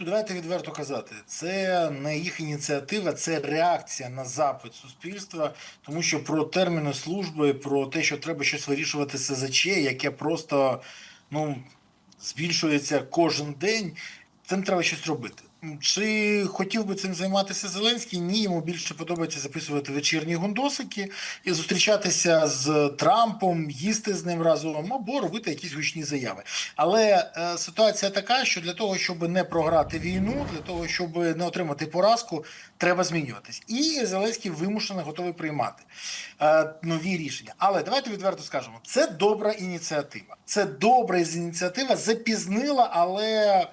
То давайте відверто казати, це не їх ініціатива, це реакція на запит суспільства, тому що про терміни служби, про те, що треба щось вирішувати СЗЧ, яке просто ну, збільшується кожен день, цим треба щось робити. Чи хотів би цим займатися Зеленський? Ні, йому більше подобається записувати вечірні гундосики і зустрічатися з Трампом, їсти з ним разом або робити якісь гучні заяви. Але е, ситуація така, що для того, щоб не програти війну, для того, щоб не отримати поразку, треба змінюватись. І Зеленський вимушено готовий приймати е, нові рішення. Але давайте відверто скажемо: це добра ініціатива. Це добра ініціатива, запізнила, але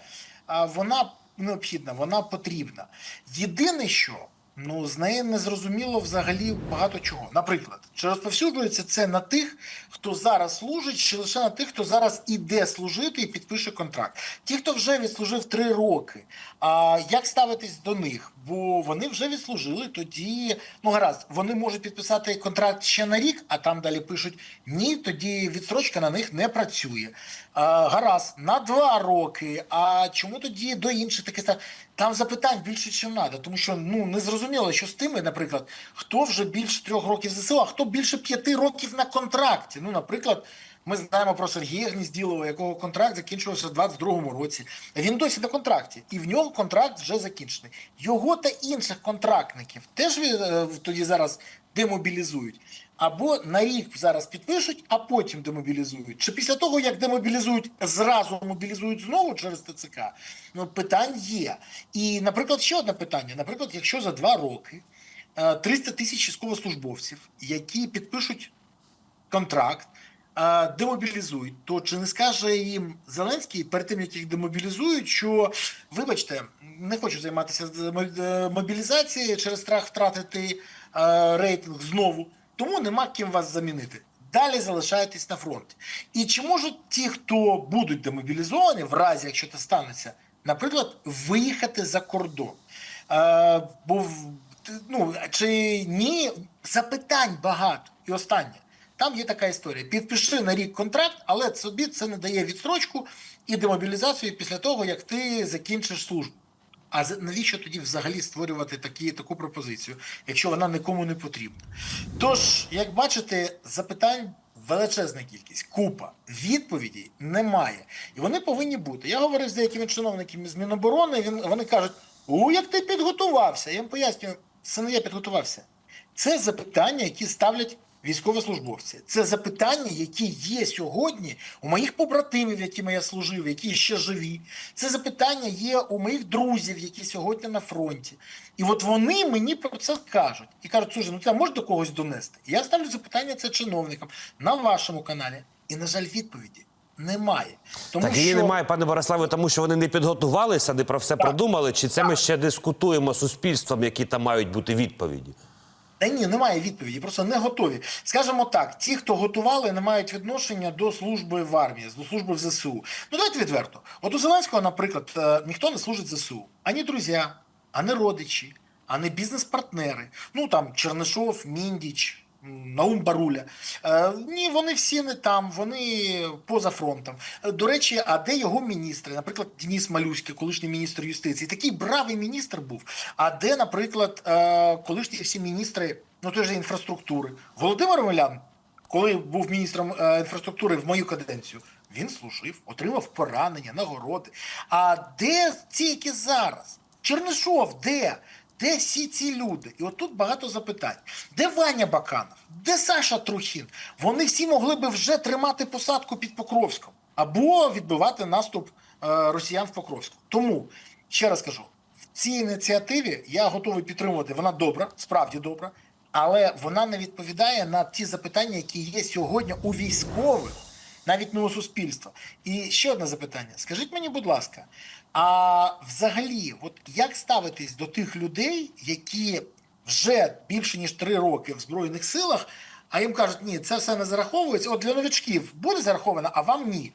а, вона необхідна, вона потрібна. Єдине, що ну з неї не зрозуміло взагалі багато чого. Наприклад, чи розповсюджується це на тих, хто зараз служить, чи лише на тих, хто зараз іде служити і підпише контракт. Ті, хто вже відслужив три роки. А як ставитись до них? Бо вони вже відслужили, тоді ну гаразд, вони можуть підписати контракт ще на рік, а там далі пишуть ні, тоді відстрочка на них не працює. Гаразд, на два роки. А чому тоді до інших таке Там запитань більше, ніж треба, тому що ну не зрозуміло, що з тими, наприклад, хто вже більше трьох років ЗСУ, а хто більше п'яти років на контракті. Ну, наприклад. Ми знаємо про Сергія Гнізділова, якого контракт закінчувався в 22-му році. Він досі на контракті, і в нього контракт вже закінчений. Його та інших контрактників теж е, тоді зараз демобілізують. Або на рік зараз підпишуть, а потім демобілізують. Чи після того, як демобілізують, зразу мобілізують знову через ТЦК? Ну, питань є. І, наприклад, ще одне питання: наприклад, якщо за два роки е, 300 тисяч військовослужбовців, які підпишуть контракт, е, демобілізують, то чи не скаже їм Зеленський перед тим, як їх демобілізують, що вибачте, не хочу займатися е, мобілізацією через страх втратити е, рейтинг знову, тому нема ким вас замінити. Далі залишаєтесь на фронті. І чи можуть ті, хто будуть демобілізовані, в разі якщо це станеться, наприклад, виїхати за кордон? Е, бо ну, чи ні, запитань багато. І останнє. Там є така історія: підпиши на рік контракт, але собі це не дає відстрочку і демобілізацію після того, як ти закінчиш службу. А навіщо тоді взагалі створювати такі, таку пропозицію, якщо вона нікому не потрібна? Тож, як бачите, запитань величезна кількість, купа відповідей немає, і вони повинні бути. Я говорив з деякими чиновниками з Міноборони. Він вони кажуть: о, як ти підготувався? Я їм пояснюю, це не я підготувався. Це запитання, які ставлять військовослужбовці. Це запитання, які є сьогодні у моїх побратимів, якими я служив, які ще живі. Це запитання є у моїх друзів, які сьогодні на фронті. І от вони мені про це кажуть. І кажуть, слушай, ну ти можеш до когось донести? Я ставлю запитання це чиновникам на вашому каналі. І, на жаль, відповіді немає. Тому Так її немає, пане Бориславе, тому що вони не підготувалися, не про все продумали. Чи це ми ще дискутуємо з суспільством, які там мають бути відповіді? Та ні, немає відповіді, просто не готові. Скажімо так, ті, хто готували, не мають відношення до служби в армії, до служби в ЗСУ. Ну давайте відверто. От у Зеленського, наприклад, е, ніхто не служить ЗСУ. Ані друзі, ані родичі, ані бізнес-партнери. Ну там Чернишов, Міндіч. Наум Баруля. Е, ні, вони всі не там, вони поза фронтом. Е, До речі, а де його міністри? Наприклад, Денис Малюський, колишній міністр юстиції. Такий бравий міністр був. А де, наприклад, е, колишні всі міністри, ну той же інфраструктури? Володимир Омелян, коли був міністром інфраструктури в мою каденцію, він служив, отримав поранення, нагороди. А де ці, які зараз? Чернишов, де? Де всі ці люди? І от тут багато запитань. Де Ваня Баканов? Де Саша Трухін? Вони всі могли би вже тримати посадку під Покровськом або відбивати наступ е, росіян в Покровську. Тому ще раз кажу: в цій ініціативі я готовий підтримувати. Вона добра, справді добра, але вона не відповідає на ті запитання, які є сьогодні у військових, навіть не у суспільства. І ще одне запитання: скажіть мені, будь ласка, а взагалі, от як ставитись до тих людей, які вже більше ніж три роки в збройних силах, а їм кажуть, ні, це все не зараховується. От для новичків буде зараховано, а вам ні.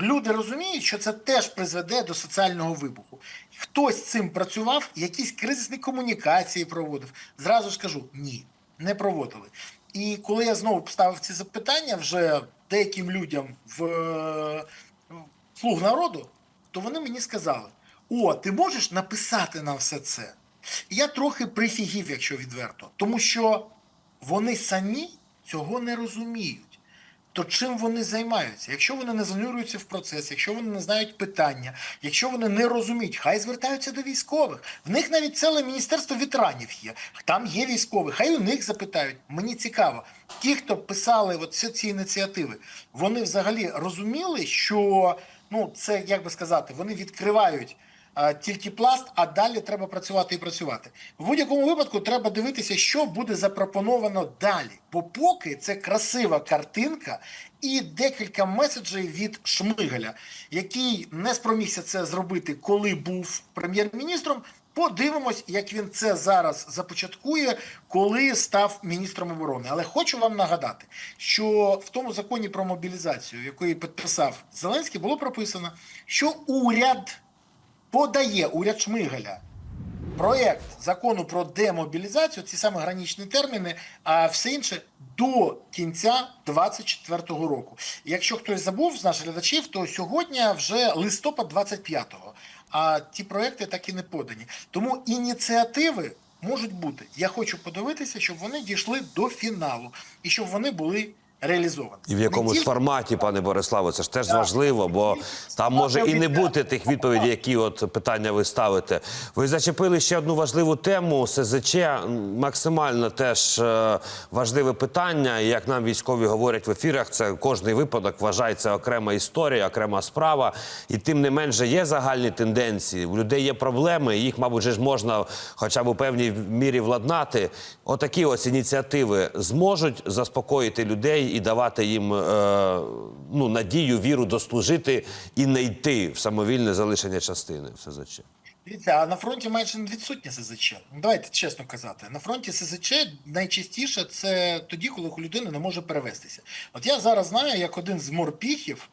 Люди розуміють, що це теж призведе до соціального вибуху. Хтось цим працював, якісь кризисні комунікації проводив. Зразу скажу ні, не проводили. І коли я знову поставив ці запитання вже деяким людям в е, слуг народу, то вони мені сказали: О, ти можеш написати нам все це? І я трохи прифігів, якщо відверто, тому що вони самі цього не розуміють. То чим вони займаються? Якщо вони не занурюються в процес, якщо вони не знають питання, якщо вони не розуміють, хай звертаються до військових. В них навіть ціле міністерство ветеранів є. Там є військові, хай у них запитають. Мені цікаво, ті, хто писали от всі ці ініціативи, вони взагалі розуміли, що ну це як би сказати, вони відкривають тільки пласт, а далі треба працювати і працювати. В будь-якому випадку треба дивитися, що буде запропоновано далі. Бо поки це красива картинка і декілька меседжей від Шмигаля, який не спромігся це зробити, коли був прем'єр-міністром. Подивимось, як він це зараз започаткує, коли став міністром оборони. Але хочу вам нагадати, що в тому законі про мобілізацію, який підписав Зеленський, було прописано, що уряд подає уряд Шмигаля проєкт закону про демобілізацію, ці саме граничні терміни, а все інше до кінця 24-го року. Якщо хтось забув з наших глядачів, то сьогодні вже листопад 25-го, а ті проекти так і не подані. Тому ініціативи можуть бути. Я хочу подивитися, щоб вони дійшли до фіналу і щоб вони були реалізовані. І в якомусь тільки- форматі, пане Бориславе, це ж теж важливо, бо там може і не бути тих відповідей, які от питання ви ставите. Ви зачепили ще одну важливу тему. СЗЧ максимально теж е, важливе питання. І як нам військові говорять в ефірах, це кожний випадок вважається окрема історія, окрема справа. І тим не менше є загальні тенденції. У людей є проблеми, їх, мабуть, ж можна хоча б у певній мірі владнати. Отакі ось ініціативи зможуть заспокоїти людей і давати їм е, ну, надію, віру дослужити і не йти в самовільне залишення частини в СЗЧ. Дивіться, а на фронті майже не відсутнє СЗЧ. Ну, Давайте чесно казати. На фронті СЗЧ найчастіше це тоді, коли у людини не може перевестися. От я зараз знаю, як один з морпіхів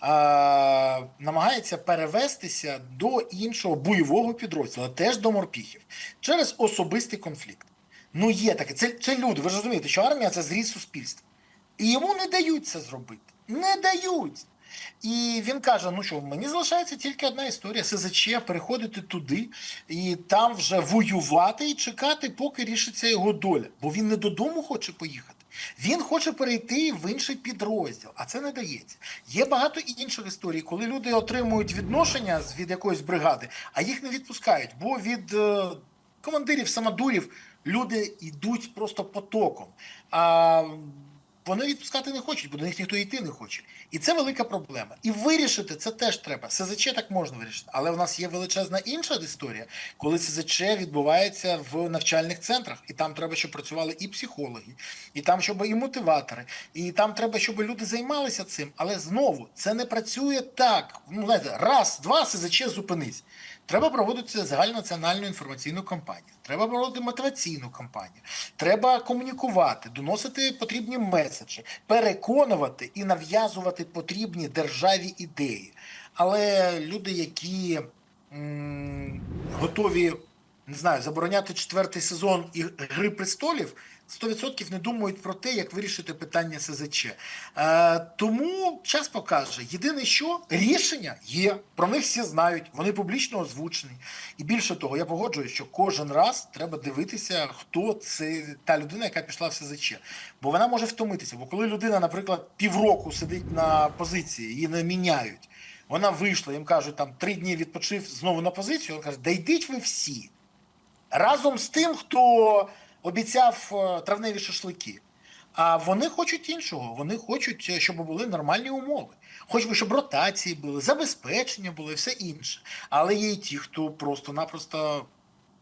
а, намагається перевестися до іншого бойового підрозділу, теж до морпіхів, через особистий конфлікт. Ну, є таке. Це, це люди. Ви ж розумієте, що армія це зріз суспільства. І йому не дають це зробити. Не дають. І він каже: ну що, мені залишається тільки одна історія: СЗЧ переходити туди і там вже воювати і чекати, поки рішиться його доля. Бо він не додому хоче поїхати. Він хоче перейти в інший підрозділ, а це не дається. Є багато інших історій, коли люди отримують відношення від якоїсь бригади, а їх не відпускають, бо від е, командирів, самодурів люди йдуть просто потоком. А вони відпускати не хочуть, бо до них ніхто йти не хоче. І це велика проблема. І вирішити це теж треба. СЗЧ так можна вирішити. Але в нас є величезна інша історія, коли СЗЧ відбувається в навчальних центрах, і там треба, щоб працювали і психологи, і там, щоб і мотиватори, і там треба, щоб люди займалися цим. Але знову це не працює так. Ну, знаєте, раз, два СЗЧ зупинись. Треба проводити загальнонаціональну інформаційну кампанію, треба проводити мотиваційну кампанію, треба комунікувати, доносити потрібні меседжі, переконувати і нав'язувати потрібні державі ідеї. Але люди, які готові не знаю, забороняти четвертий сезон і Гри престолів, 100% не думають про те, як вирішити питання СЗЧ. Е, тому час покаже. Єдине, що рішення є, про них всі знають, вони публічно озвучені. І більше того, я погоджуюсь, що кожен раз треба дивитися, хто це та людина, яка пішла в СЗЧ. Бо вона може втомитися. Бо коли людина, наприклад, півроку сидить на позиції, її не міняють. Вона вийшла, їм кажуть, там три дні відпочив знову на позицію. Він каже, да йдіть ви всі разом з тим, хто обіцяв е, травневі шашлики. А вони хочуть іншого. Вони хочуть, е, щоб були нормальні умови. Хоч би, щоб ротації були, забезпечення було все інше. Але є й ті, хто просто-напросто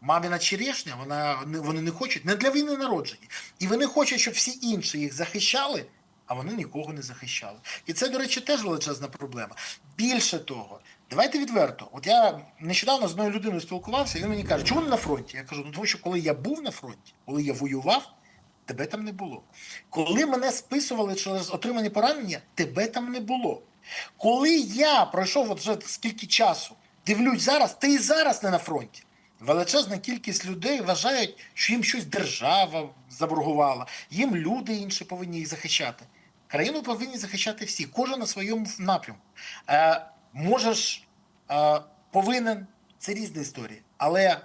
маміна черешня, вона вони не хочуть не для війни народжені. І вони хочуть, щоб всі інші їх захищали, а вони нікого не захищали. І це, до речі, теж величезна проблема. Більше того, давайте відверто. От я нещодавно з одною людиною спілкувався, і він мені каже, чому не на фронті? Я кажу, ну тому що коли я був на фронті, коли я воював, тебе там не було. Коли мене списували через отримані поранення, тебе там не було. Коли я пройшов от вже скільки часу, дивлюсь зараз, ти і зараз не на фронті. Величезна кількість людей вважають, що їм щось держава заборгувала, їм люди інші повинні їх захищати. Країну повинні захищати всі, кожен на своєму напрямку. Можеш, е, повинен, це різні історії, але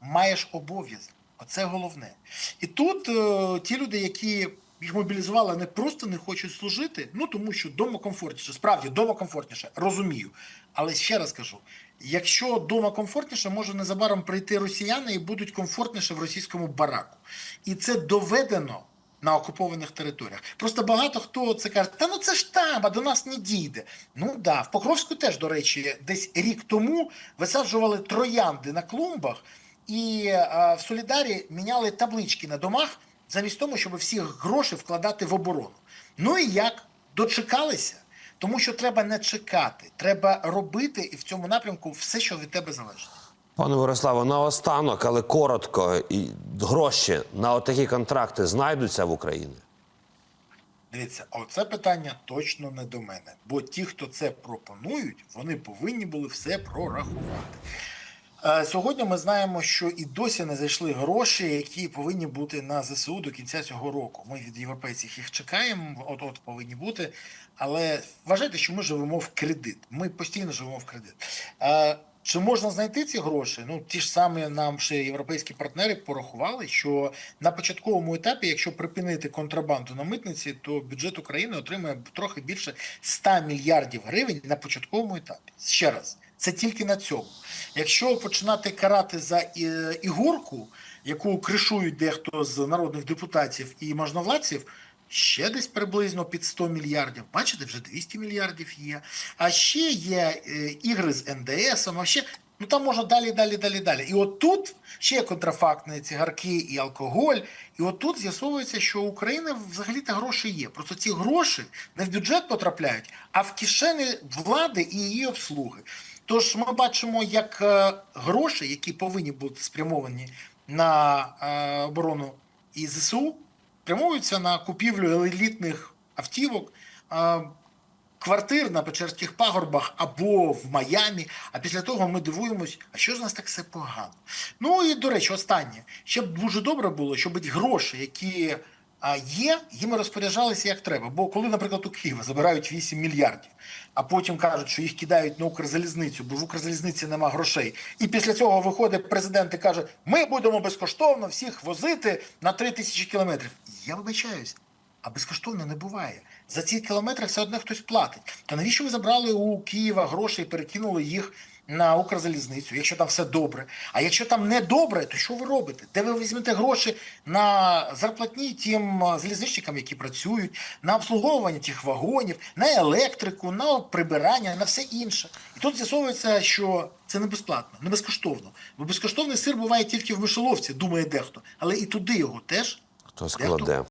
маєш обов'язок. Оце головне. І тут е, ті люди, які їх мобілізували, вони просто не хочуть служити, ну тому що дома комфортніше. Справді, дома комфортніше, розумію. Але ще раз кажу: якщо дома комфортніше, може незабаром прийти росіяни і будуть комфортніше в російському бараку. І це доведено на окупованих територіях. Просто багато хто це каже, та ну це ж там, а до нас не дійде. Ну да, в Покровську теж, до речі, десь рік тому висаджували троянди на клумбах і е, в Солідарі міняли таблички на домах, замість того, щоб всі гроші вкладати в оборону. Ну і як? Дочекалися. Тому що треба не чекати, треба робити і в цьому напрямку все, що від тебе залежить. Пане Бориславе, наостанок, але коротко, і гроші на отакі контракти знайдуться в Україні? Дивіться, а оце питання точно не до мене. Бо ті, хто це пропонують, вони повинні були все прорахувати. Е, Сьогодні ми знаємо, що і досі не зайшли гроші, які повинні бути на ЗСУ до кінця цього року. Ми від європейців їх чекаємо, от от повинні бути. Але вважайте, що ми живемо в кредит. Ми постійно живемо в кредит. Чи можна знайти ці гроші? Ну ті ж самі нам ще європейські партнери порахували, що на початковому етапі, якщо припинити контрабанду на митниці, то бюджет України отримає трохи більше 100 мільярдів гривень на початковому етапі. Ще раз, це тільки на цьому. Якщо починати карати за е, ігорку, яку кришують дехто з народних депутатів і можновладців, ще десь приблизно під 100 мільярдів. Бачите, вже 200 мільярдів є. А ще є е, ігри з НДС, а ще ну там можна далі, далі, далі, далі. І от тут ще контрафактні цигарки і алкоголь. І от тут з'ясовується, що у України взагалі-то гроші є. Просто ці гроші не в бюджет потрапляють, а в кишені влади і її обслуги. Тож ми бачимо, як е, гроші, які повинні бути спрямовані на е, оборону і ЗСУ, спрямовуються на купівлю елітних автівок, квартир на Печерських пагорбах або в Майамі. А після того ми дивуємось, а що з нас так все погано? Ну і до речі, останнє ще б дуже добре було, щоб гроші, які а є, їми розпоряджалися як треба. Бо коли, наприклад, у Києва забирають 8 мільярдів, а потім кажуть, що їх кидають на Укрзалізницю, бо в Укрзалізниці нема грошей. І після цього виходить президент і каже: ми будемо безкоштовно всіх возити на 3 тисячі кілометрів. Я вибачаюсь, а безкоштовно не буває. За ці кілометри все одно хтось платить. То навіщо ви забрали у Києва гроші і перекинули їх на Укрзалізницю, якщо там все добре? А якщо там не добре, то що ви робите? Де ви візьмете гроші на зарплатні тим залізничникам, які працюють, на обслуговування тих вагонів, на електрику, на прибирання, на все інше? І тут з'ясовується, що це не безплатно, не безкоштовно. Бо безкоштовний сир буває тільки в мишоловці, думає дехто, але і туди його теж Хто складе?